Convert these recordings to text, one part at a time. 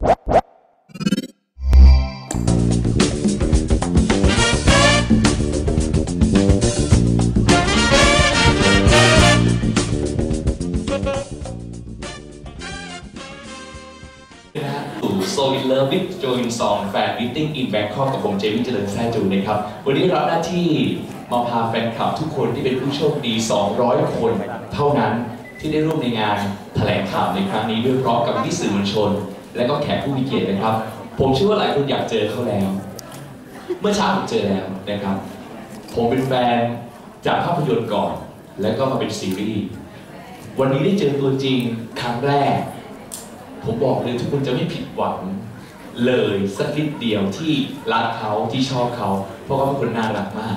นะฮะสู่ So in Love with Join Song Fan Meeting in Bangkok กับผมเจมี่เจริญแท้จูนะครับ วันนี้รับหน้าที่มาพาแฟนคลับทุกคนที่เป็นผู้โชคดี 200 คนเท่านั้นที่ได้ร่วมในงานแถลงข่าวในครั้งนี้ด้วยพร้อมกับที่สื่อมวลชน และก็แขกผู้มีเกียรตินะครับ ผมเชื่อว่าหลายคนอยากเจอเขาแล้ว เมื่อเช้าผมเจอแล้วนะครับ ผมเป็นแฟนจากภาพยนตร์ก่อน แล้วก็มาเป็นซีรีส์วันนี้ได้เจอตัวจริงครั้งแรก ผมบอกเลยทุกคนจะไม่ผิดหวังเลยสักนิดเดียวที่รักเขาที่ชอบเขา เพราะว่าเป็นคนน่ารักมาก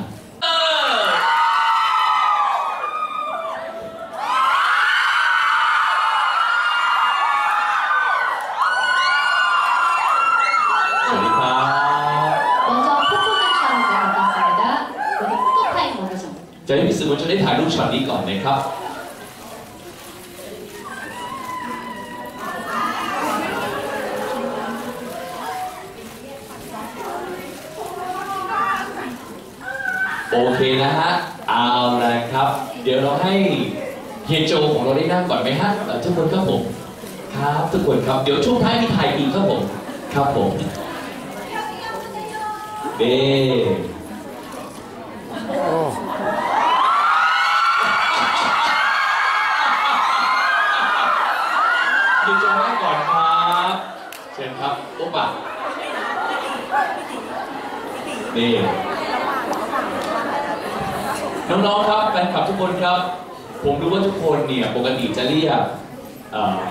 ได้ถ่ายรูปช็อตนี้ก่อนนะครับโอเคนะฮะ เอาละครับ เดี๋ยวเราให้เฮียโจของเราได้นั่งก่อนไหมฮะทุกคนครับผม ครับทุกคนครับ เดี๋ยวช่วงท้ายมีถ่ายอีกครับผม ครับผมเด้ เฮียโจนั่งก่อนครับ เชิญครับโอ๊บะ นี่น้องๆครับแฟนคลับทุกคนครับ ผมรู้ว่าทุกคนเนี่ยปกติจะเรียก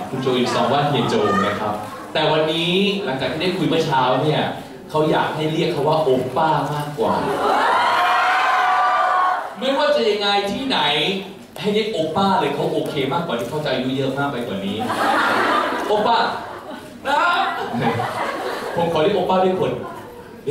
คุณโจอินซองว่าเฮียโจนะครับ แต่วันนี้หลังจากที่ได้คุยเมื่อเช้าเนี่ยเขาอยากให้เรียกเขาว่าโอป้ามากกว่า ไม่ว่าจะยังไงที่ไหนให้เรียกโอป้าเลยเขาโอเคมากกว่าที่เขาจะอายุเยอะมากไปกว่านี้ โอป้านะผมขอเรียกโอป้าด้วยคนเ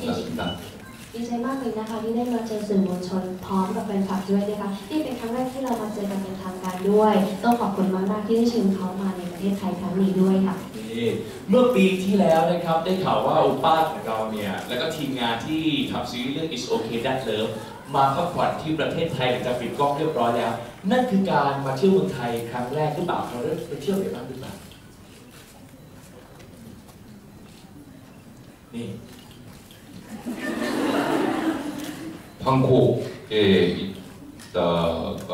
ดีใจมากเลยนะคะที่ได้มาเจอสื่อมวลชนพร้อมกับแฟนคลับด้วยนะคะนี่เป็นครั้งแรกที่เรามาเจอกันเป็นทางการด้วย ต้องขอบคุณมากมากที่ได้เชิญเขามาในประเทศไทยครั้งนี้ด้วยค่ะเมื่อปีที่แล้วนะครับได้ข่าวว่าอุป้าของเราเนี่ยแล้วก็ทีมงานที่ทำซีรีส์เรื่อง It's Okay That Love มาพักผ่อนที่ประเทศไทยหลังจากปิดกล้องเรียบร้อยแล้ว นั่นคือการมาเที่ยวเมืองไทยครั้งแรกหรือเปล่าเราไปเที่ยวไหนบ้างหรือเปล่านี่ 방콕에 있다가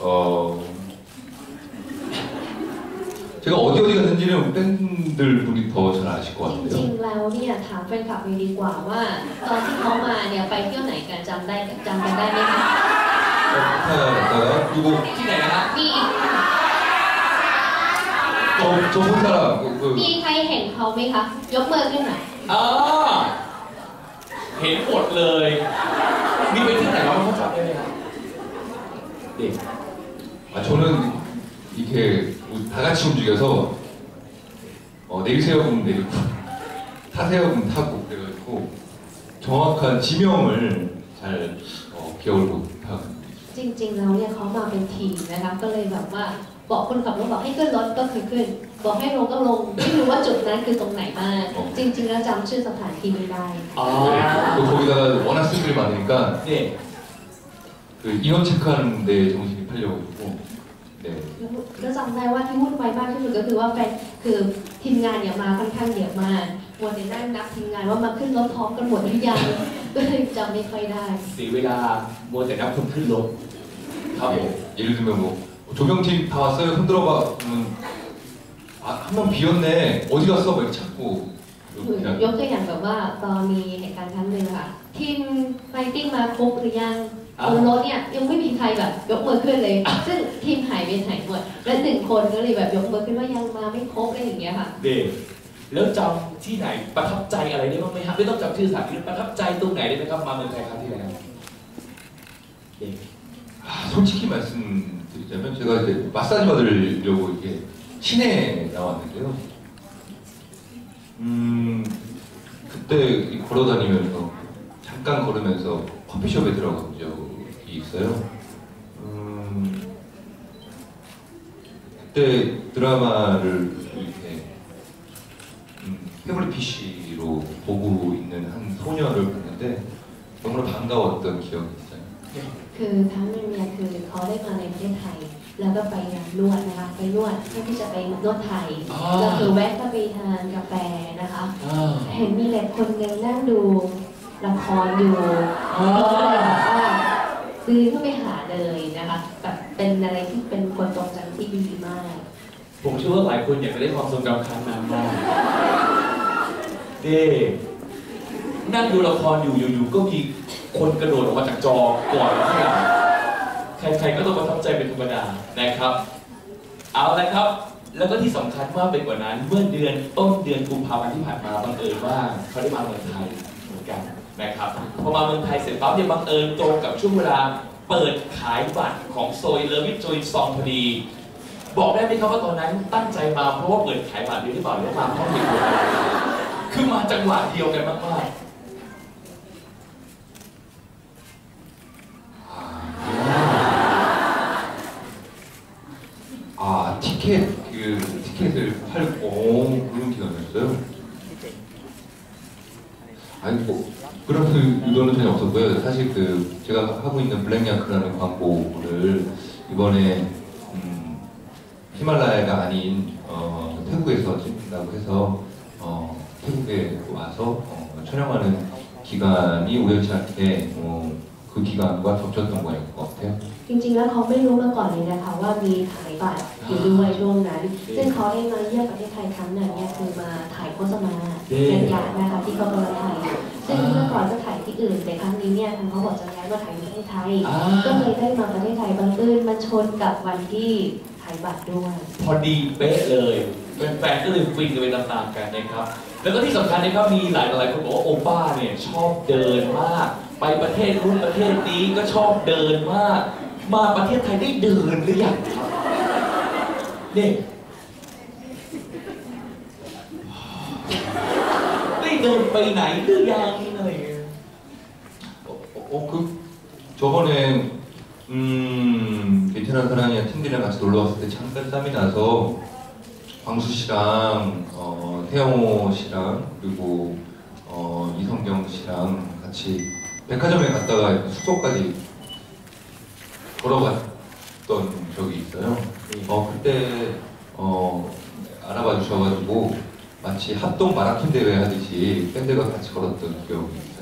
어 제가 어디 어디 갔는지는 팬들 분이 더 잘 아실 것 จริ 같아요. งๆ แล้วเนี่ยถามแฟนคลับเลยดีกว่าว่า ตอนที่เขามาเนี่ยไปเที่ยวไหนกันจำได้จำกันได้ไหมคะ 카타 갔다가 그리고 ที่ไหนนะฮะ มี 저저본 사람 그, 그 มีใครเห็นเขาไหมคะ ยกมือขึ้นหน่อย อ๋อเห็นหมดเลย มีไปที่ไหนบ้างเขาจำได้ไหมครับเด็ก 아 저는 이렇게 우리 다 같이 움직여서 어, 내리세요 그럼 내리고 타세요 그럼 타고 그래가지고 정확한 지명을 잘 어, 기억을 못하고 จริงๆ แล้วเนี่ยเขามาเป็นทีมนะคะ ก็เลยแบบว่า บอกคนขับรถบอกให้ขึ้นรถก็คือขึ้น บอกให้ลงก็ลง ไม่รู้ว่าจุดนั้นคือตรงไหนบ้าง จริง ๆ แล้วจำชื่อสถานที่ไม่ได้ อ๋อ 또 거기다가 워낙 스님들이 많으니까 เนี่ย 그 인원 체크하는 데 정신이 팔려가지고 네 ก็จำได้ว่าที่วุ่นวายมากที่สุดก็คือว่าแฟนคือทีมงานเนี่ยมาค่อนข้างเยอะมากมัวแต่นั่งนับทีมงานว่ามาขึ้นรถพร้อมกันหมดหรือยัง ก็เลยจำไม่ค่อยได้ เสียเวลามัวแต่นับคนขึ้นรถครับผม 예, 예를 들면 뭐 조경팀 다 왔어요 흔들어봐 그러면 아한 명 비었네 어디 갔어 막 이렇게 찾고 คือย 그냥 กตัวอย่างแบบว่าตอนมีเหตุการณ์ครั้งหนึ่งค่ะ ทีมไฟติ้งมาครบหรือยัง อ่า บนรถเนี่ยยังไม่มีใครแบบยกมือขึ้นเลย ซึ่งทีมหายไปไหนหมด และหนึ่งคนก็เลยแบบยกมือขึ้นว่ายังมาไม่ครบอะไรอย่างเงี้ยค่ะ เด็กแล้วจำที่ไหนประทับใจอะไรได้บ้างไหมครับไม่ต้องจำชื่อสถานที่ประทับใจตรงไหนได้ไหมครับมาเมืองไทยครั้งที่แล้วเด็ก 아, 솔직히 말씀 드리자면 제가 이제 마사지 받으려고 이게 시내에 나왔는데요. 음, 그때 걸어 다니면서 잠깐 걸으면서 커피숍에 들어간 적이 있어요. 음, 그때 드라마를 이렇게 음, 태블릿 PC로 보고 있는 한 소녀를 봤는데 너무나 반가웠던 기억이 있어요. คือครั้งหนึงเนี่ยคือเขาได้มาในประเทศไทย แล้วก็ไปร้านนวดนะคะไปนวดเพื่อที่จะไปนวดไทยอ๋อแล้วคือแวะก็ไปทานกาแฟนะคะอ่าเห็นมีเด็กคนหนึ่งนั่งดูละครอยู่อ๋อก็เลยแบบว่าซื้อเข้าไปหาเลยนะคะแบบเป็นอะไรที่เป็นคนตรงจังที่ดีมาก ผมเชื่อว่าหลายคนอยากจะได้ความทรงจำครั้งนั้นมากเด้ นั่งดูละครอยู่อยู่ๆก็มีคนกระโดดออกมาจากจอก่อนแล้วข้างหลังใครๆก็ต้องประทับใจเป็นธรรมดานะครับ เอาละครับ แล้วก็ที่สำคัญมากไปกว่านั้น เมื่อเดือนต้นเดือนกุมภาพันธ์ที่ผ่านมาบังเอิญว่าเขาได้มาเมืองไทยเหมือนกันนะครับพอมาเมืองไทยเสร็จปั๊บเนี่ยบังเอิญตรงกับช่วงเวลาเปิดขายบัตรของโซยเลวิทโจยซองพอดี บอกได้ไหมครับว่าตอนนั้นตั้งใจมาเพราะว่าเปิดขายบัตรด้วยหรือเปล่าหรือมาเพราะเหตุผลคือมาจังหวะเดียวกันมากๆ 아 티켓 그 티켓을 팔고 오, 그런 기간이었어요. 아니 뭐 그런 그 의도는 전혀 없었고요. 사실 그 제가 하고 있는 블랙야크라는 광고를 이번에 음, 히말라야가 아닌 어, 태국에서 찍는다고 해서 어, 태국에 와서 어, 촬영하는 기간이 우연치 않게 어, 그 기간과 겹쳤던 거였던 것 같아요. จริงๆ แล้วเขาไม่รู้มาก่อนเลยนะคะว่ามีขาย บัตรอยู่ด้วยช่วงนั้น ซึ่งเขาได้มาเยี่ยมประเทศไทยครั้งหนึ่งเนี่ยคือมาถ่ายโฆษณาเป็นยานะคะที่เขากำลังถ่ายอยู่ซึ่งเมื่อก่อนจะถ่ายที่อื่นแต่ครั้งนี้เนี่ยทางเขาบอกจะย้ายมาถ่ายที่ประเทศไทยอ่าก็เลยได้มาประเทศไทยบังเอิญมาชนกับวันที่ขายบัตรด้วยพอดีเป๊ะเลยแฟนๆก็เลยฟินกันไปตามๆกันนะครับ แล้วก็ที่สำคัญนะครับมีหลายหลายๆคนบอกว่าโอป้าเนี่ยชอบเดินมาก ไปประเทศนู้นประเทศนี้ก็ชอบเดินมาก มาประเทศไทยได้เดินหรือยังครับ 네. 어, 어, 어, 그 저번에 음 괜찮은 사랑이야 팀들이랑 같이 놀러 왔을 때 잠깐 땀이 나서 광수 씨랑 어, 태영호 씨랑 그리고 어, 이성경 씨랑 같이 백화점에 갔다가 숙소까지 걸어갔. 던 적이 있어요. 어 그때 어 알아봐 주셔가지고 마치 합동 마라톤 대회 하듯이 팬들과 같이 걸었던 기억이 있어요.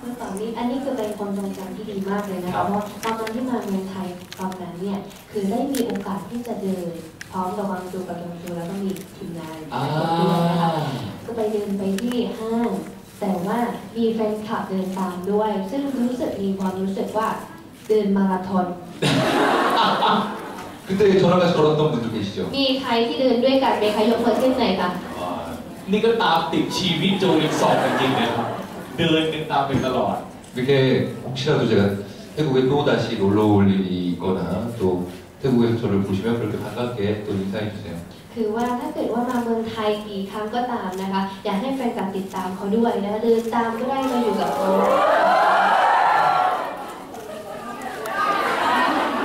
เมื่อก่อนนี้อันนี้คือเป็นความทรงจำที่ดีมากเลยนะคะเพราะตอนนั้นที่มาเมืองไทยตอนนั้นเนี่ยคือได้มีโอกาสที่จะเดินพร้อมกับวังจูกับยงจูแล้วก็มีทีมงาน อ่า ด้วยนะคะก็ไปเดินไปที่ห้าง แต่ว่ามีแฟนคลับเดินตามด้วย ซึ่งรู้สึกมีความรู้สึกว่า เดินมาราธอน 그때 저랑 같이 걸었던 분들 계시죠? มีใครที่เดินด้วยกันไหมคะยกมือขึ้นหน่อยค่ะ 아, นี่ก็ตามติดชีวิตโจลินซองจริงๆนะครับเดินกันตามไปตลอด 이렇게 혹시라도 제가 태국에 또 다시 놀러 올 일이 있거나 또 태국에서 저를 보시면 그렇게 반갑게 또 인사해 주세요. คือว่าถ้าเกิดว่ามาเมืองไทยกี่ครั้งก็ตามนะคะ อยากให้แฟนคลับติดตามเขาด้วยนะคะเดินตามก็ได้มาอยู่กับเขา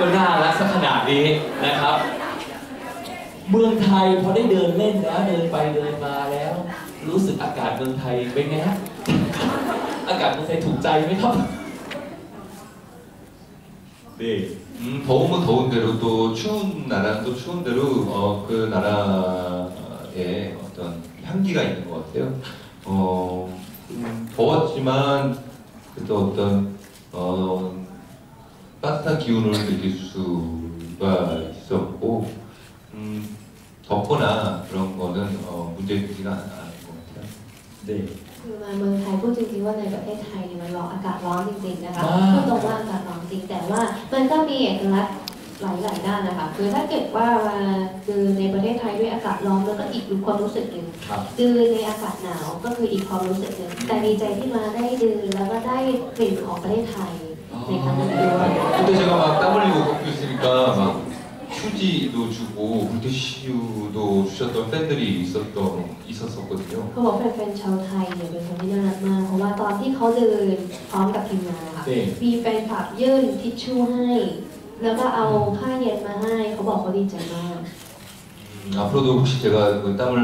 ก็น่ารักสักขนาดนี้นะครับ เมืองไทยพอได้เดินเล่นแล้วเดินไปเดินมาแล้ว รู้สึกอากาศเมืองไทยเป็นไงฮะ อากาศเมืองไทยถูกใจไหมครับดี 음, 더우면 더운 대로 또 추운 나라는 또 추운 대로 어, 그 나라의 어떤 향기가 있는 것 같아요. 어, 음, 더웠지만 그래도 어떤 어, 따뜻한 기운을 느낄 수가 있었고 음, 덥거나 그런 거는 어, 문제되지가 않은 것 같아요. เด็ก คือมาเมืองไทยพูดจริงๆว่าในประเทศไทยเนี่ยมันร้อนอากาศร้อนจริงๆนะคะ อ่า พูดตรงว่าอากาศร้อนจริงแต่ว่ามันก็มีเอกลักษณ์หลายๆด้านนะคะคือถ้าเกิดว่ามาคือในประเทศไทยด้วยอากาศร้อนมันก็อีกความรู้สึกหนึ่ง ครับ คือในอากาศหนาวก็คืออีกความรู้สึกหนึ่งแต่ดีใจที่มาได้ดื่มแล้วก็ได้กลิ่นของประเทศไทย ในครั้งนี้ด้วย 그때 제가 막 땀 흘리고 걷고 있으니까 막 휴지도 주고 물티슈도 주셨던 팬들이 있었던 있었었거든요. เขาบอกแฟนๆชาวไทยเนี่ยเป็นคนที่น่ารักมาก เพราะว่าตอนที่เขาเดินพร้อมกับทีมงานนะคะ เด็ก มีแฟนคลับยื่นทิชชู่ให้ แล้วก็เอาผ้าเย็นมาให้ เขาบอกเขาดีใจมาก 음, 앞으로도 혹시 제가 그 땀을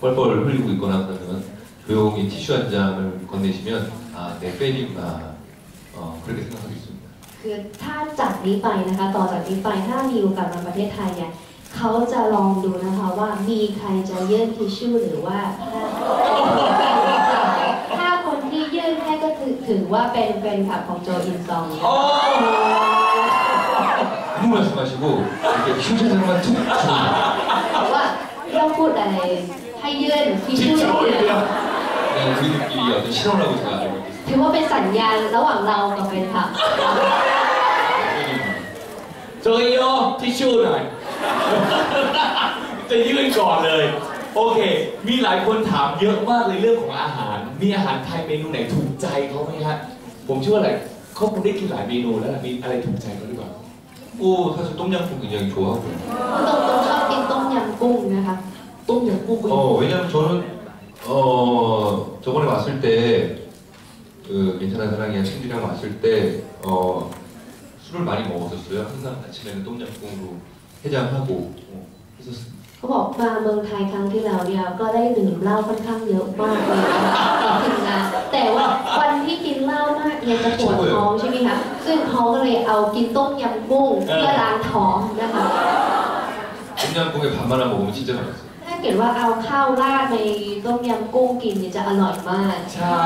뻘뻘 흘리고 있거나 그러면 조용히 티슈 한 장을 건네시면 아, 내 팬이구나. 어, 그렇게 생각하겠습니다. คือถ้าจากนี้ไปนะคะ ต่อจากนี้ไปถ้ามีโอกาสมาประเทศไทยเนี่ยเขาจะลองดูนะคะว่ามีใครจะยื่นทิชชู่หรือว่าถ้าถ้าคนที่ยื่นให้ก็ถือถือว่าเป็นแฟนคลับของโจอินซอง โอ้โห 아무 말씀하시고 이렇게 휴지장만 툭 줍니다. บอกว่าไม่ต้องพูดอะไรให้ยื่นทิช ทิช ชู่อย่าง ชู่ เดี เดี ย ยว ว 그냥 우리들끼리 어떤 실험을 하고 제가 알고 있습니다. ถือว่าเป็นสัญญาณระหว่างเรากับแฟนคลับ 팬이구나. โจโยทิชชู่หน่อย จะยื่นก่อนเลย โอเค มีหลายคนถามเยอะมากเลยเรื่องของอาหาร มีอาหารไทยเมนูไหนถูกใจเขาไหมฮะ ผมเชื่อว่าอะไรเขาคงได้กินหลายเมนูแล้วล่ะมีอะไรถูกใจเขาหรือเปล่า 또 사실 똠양꿍 굉장히 좋아하고요. ตรงตรงชอบกินต้มยำกุ้งนะคะ ต้มยำกุ้งก็ 어, 왜냐면 저는 어, 저번에 왔을 때 그, 괜찮은 사랑이야 친구랑 왔을 때 어, 술을 많이 먹었었어요. 항상 아침에는 똠양꿍으로 해장하고 어, 했었습니다. เขาบอกมาเมืองไทยครั้งที่แล้วเนี่ยก็ได้ดื่มเหล้าค่อนข้างเยอะมากเลยนะคะถึงนะแต่ว่าวันที่กินเหล้ามากเนี่ยจะปวดท้องใช่ไหมคะซึ่งเขาก็เลยเอากินต้มยำกุ้งเพื่อล้างท้องนะคะ 똠양꿍에 밥만 안 먹으면 진짜 맛있어요. ถ้าเกิดว่าเอาข้าวราดในต้มยำกุ้งกินเนี่ยจะอร่อยมาก ใช่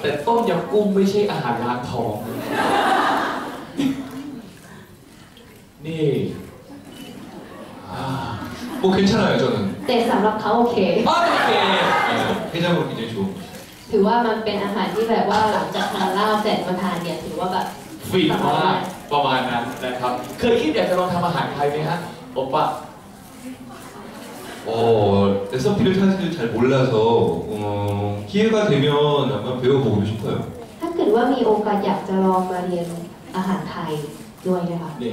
แต่ต้มยำกุ้งไม่ใช่อาหารล้างท้อง 뭐 괜찮아요 저는 แต่สำหรับเขาโอเค โอเค 네, 해장으로 굉장히 좋은 것 ถือว่ามันเป็นอาหารที่แบบว่าหลังจากทานเหล้าเสร็จมาทานเนี่ยถือว่าแบบ ฟินมากประมาณนั้นนะครับ เคยคิดอยากจะลองทำอาหารไทยไหมฮะโอปะ 어, 레시피를 사실 잘 몰라서 어, 기회가 되면 한번 배워보고 싶어요. ถ้าเกิดว่ามีโอกาสอยากจะลองมาเรียนอาหารไทยด้วยนะคะ นี่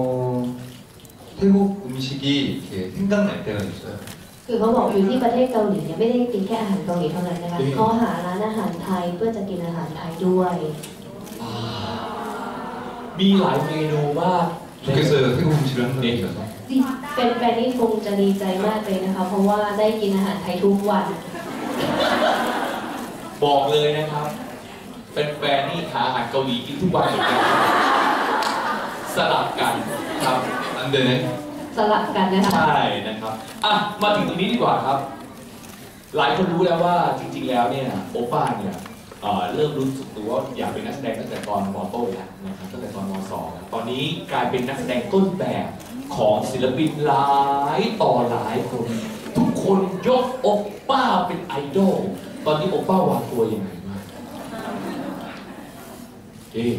이렇게 생각날 때가 있어요. คือเขาบอกอยู่ที่ประเทศเกาหลีเนี่ยไม่ได้กินแค่อาหารเกาหลีเท่านั้นนะคะเขาหาร้านอาหารไทยเพื่อจะกินอาหารไทยด้วย อ่ามีหลายเมนูมาก 좋겠어요. 태국 음식을 항상 드셔서. เป็นแฟนนี่คงจะดีใจมากเลยนะคะ เพราะว่าได้กินอาหารไทยทุกวัน บอกเลยนะครับเป็นแฟนๆนี่หาอาหารเกาหลีกินทุกวันเหมือนกันสลับกันครับ 안 되네. สลับกันนะคะ ใช่นะครับอะมาถึงตรงนี้ดีกว่าครับ หลายคนรู้แล้วว่าจริง ๆ แล้วเนี่ยโอป้าเนี่ยเอ่อเริ่มรู้สึกตัวว่าอยากเป็นนักแสดงตั้งแต่ตอนมต้นแล้วนะครับตั้งแต่ตอนมสองแล้วตอนนี้กลายเป็นนักแสดงต้นแบบของศิลปินหลายต่อหลายคน ทุกคนยกโอป้าเป็นไอดอลตอนนี้โอป้าวางตัวยังไงบ้างเอ๊ะ